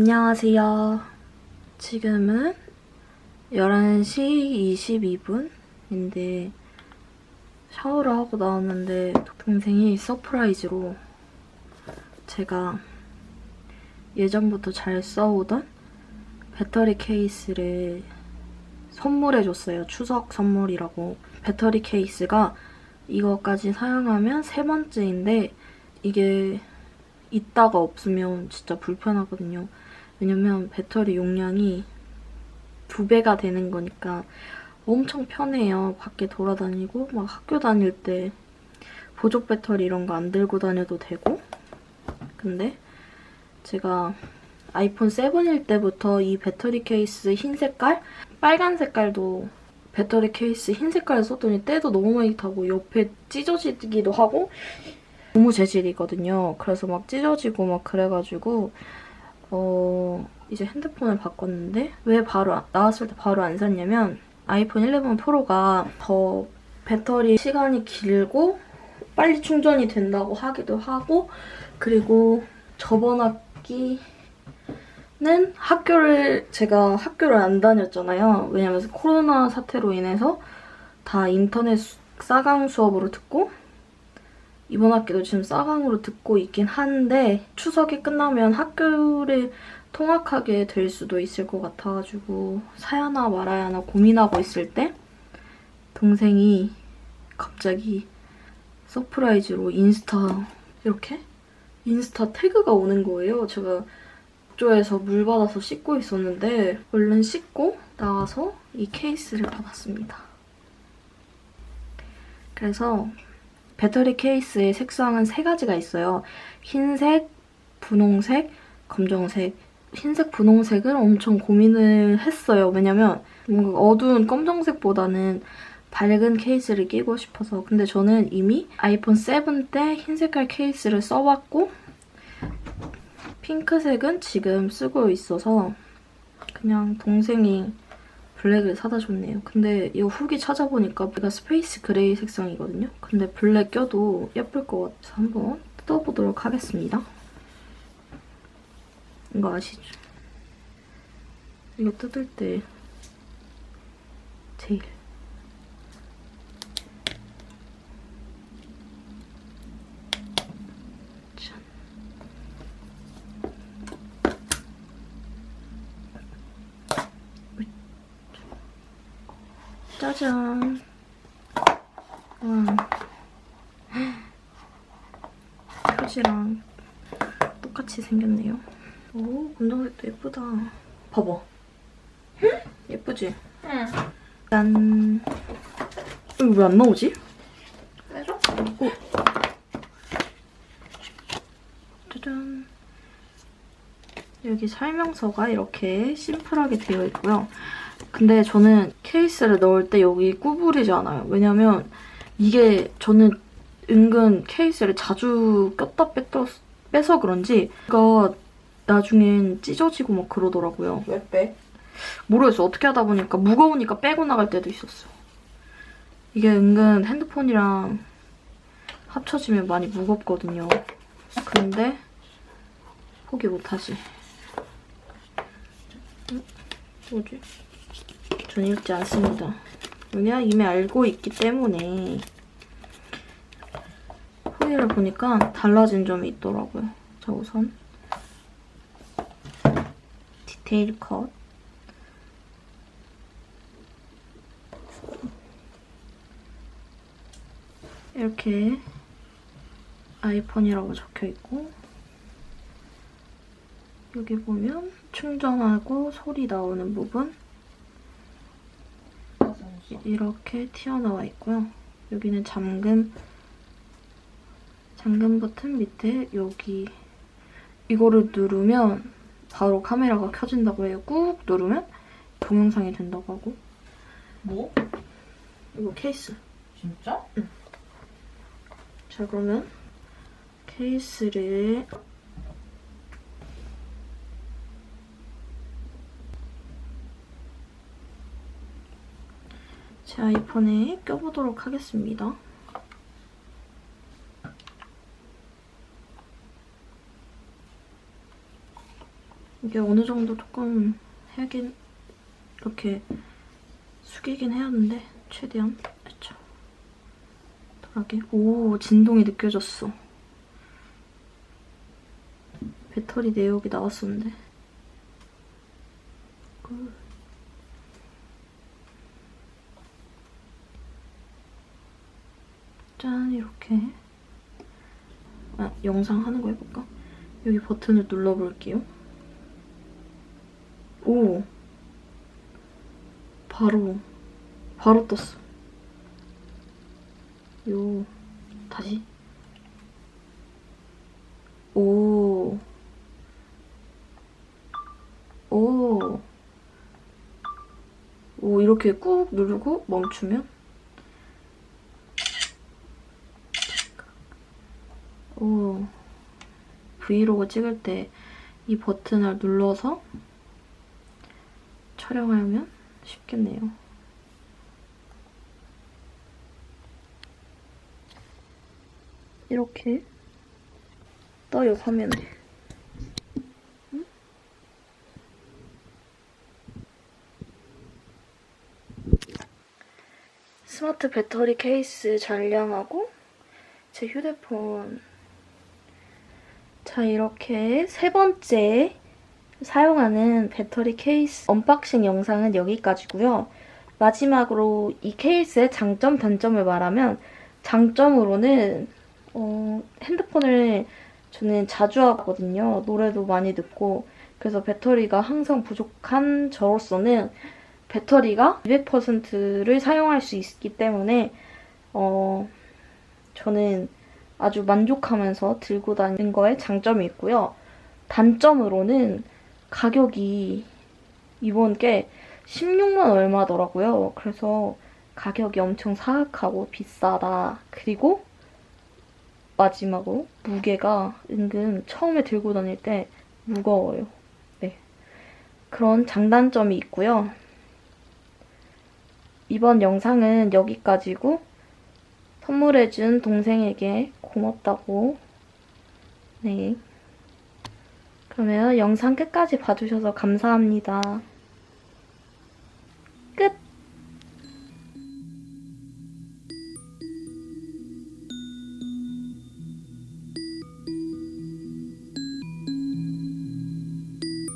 안녕하세요. 지금은 11시 22분인데 샤워를 하고 나왔는데 동생이 서프라이즈로 제가 예전부터 잘 써오던 배터리 케이스를 선물해줬어요. 추석 선물이라고. 배터리 케이스가 이거까지 사용하면 세 번째인데 이게 있다가 없으면 진짜 불편하거든요. 왜냐면 배터리 용량이 두 배가 되는 거니까 엄청 편해요. 밖에 돌아다니고 막 학교 다닐 때 보조 배터리 이런 거 안 들고 다녀도 되고 근데 제가 아이폰 7일 때부터 이 배터리 케이스 흰 색깔, 빨간 색깔도 배터리 케이스 흰 색깔 썼더니 때도 너무 많이 타고 옆에 찢어지기도 하고 고무 재질이거든요. 그래서 막 찢어지고 막 그래가지고 어 이제 핸드폰을 바꿨는데 왜 바로 안- 나왔을 때 바로 안 샀냐면 아이폰 11 프로가 더 배터리 시간이 길고 빨리 충전이 된다고 하기도 하고 그리고 저번 학기는 학교를 제가 학교를 안 다녔잖아요. 왜냐면 코로나 사태로 인해서 다 인터넷 수- 싸강 수업으로 듣고 이번 학기도 지금 싸강으로 듣고 있긴 한데 추석이 끝나면 학교를 통학하게 될 수도 있을 것 같아가지고 사야나 말아야 하나 고민하고 있을 때 동생이 갑자기 서프라이즈로 인스타 이렇게 인스타 태그가 오는 거예요. 제가 욕조에서 물 받아서 씻고 있었는데 얼른 씻고 나와서 이 케이스를 받았습니다. 그래서 배터리 케이스의 색상은 세 가지가 있어요. 흰색, 분홍색, 검정색. 흰색, 분홍색을 엄청 고민을 했어요. 왜냐면 뭔가 어두운 검정색보다는 밝은 케이스를 끼고 싶어서. 근데 저는 이미 아이폰 7 때 흰색깔 케이스를 써봤고 핑크색은 지금 쓰고 있어서 그냥 동생이 블랙을 사다 줬네요. 근데 이거 후기 찾아보니까 얘가 스페이스 그레이 색상이거든요. 근데 블랙 껴도 예쁠 것 같아서 한번 뜯어보도록 하겠습니다. 이거 아시죠? 이거 뜯을 때 제일 짜잔. 와. 표지랑 똑같이 생겼네요. 오, 검정색도 예쁘다. 봐봐. 예쁘지? 응. 짠. 이거 왜 안 나오지? 빼줘? 짜잔. 여기 설명서가 이렇게 심플하게 되어 있고요. 근데 저는 케이스를 넣을 때 여기 구부리지 않아요. 왜냐면 이게 저는 은근 케이스를 자주 꼈다 뺐다 빼서 그런지 이거 나중엔 찢어지고 막 그러더라고요. 왜 빼? 모르겠어. 어떻게 하다 보니까 무거우니까 빼고 나갈 때도 있었어. 이게 은근 핸드폰이랑 합쳐지면 많이 무겁거든요. 근데 포기 못하지. 음, 뭐지? 전 읽지 않습니다. 왜냐? 이미 알고 있기 때문에 후기를 보니까 달라진 점이 있더라고요. 자, 우선 디테일 컷 이렇게 아이폰이라고 적혀 있고 여기 보면 충전하고 소리 나오는 부분 이렇게 튀어나와 있고요. 여기는 잠금 잠금 버튼 밑에 여기 이거를 누르면 바로 카메라가 켜진다고 해요. 꾹 누르면 동영상이 된다고 하고 뭐? 이거 케이스 진짜? 자 그러면 케이스를 제 아이폰에 껴보도록 하겠습니다. 이게 어느 정도 조금 하긴 이렇게 숙이긴 해야 하는데 최대한 그쵸 덜하게 오 진동이 느껴졌어 배터리 내역이 나왔었는데 굿. 짠 이렇게. 아 영상 하는 거 해볼까? 여기 버튼을 눌러볼게요. 오. 바로. 바로 떴어. 요. 다시. 오. 오. 오, 이렇게 꾹 누르고 멈추면 오, 브이로그 찍을 때 이 버튼을 눌러서 촬영하면 쉽겠네요. 이렇게 떠요, 화면에. 응? 스마트 배터리 케이스 전량하고 제 휴대폰 자 이렇게 세 번째 사용하는 배터리 케이스 언박싱 영상은 여기까지고요. 마지막으로 이 케이스의 장점, 단점을 말하면 장점으로는 어, 핸드폰을 저는 자주 하거든요. 노래도 많이 듣고 그래서 배터리가 항상 부족한 저로서는 배터리가 200%를 사용할 수 있기 때문에 어, 저는 아주 만족하면서 들고 다니는 거에 장점이 있고요. 단점으로는 가격이 이번 게 16만 얼마더라고요. 그래서 가격이 엄청 사악하고 비싸다. 그리고 마지막으로 무게가 은근 처음에 들고 다닐 때 무거워요. 네. 그런 장단점이 있고요. 이번 영상은 여기까지고 선물해준 동생에게 고맙다고 네 그러면 영상 끝까지 봐주셔서 감사합니다. 끝!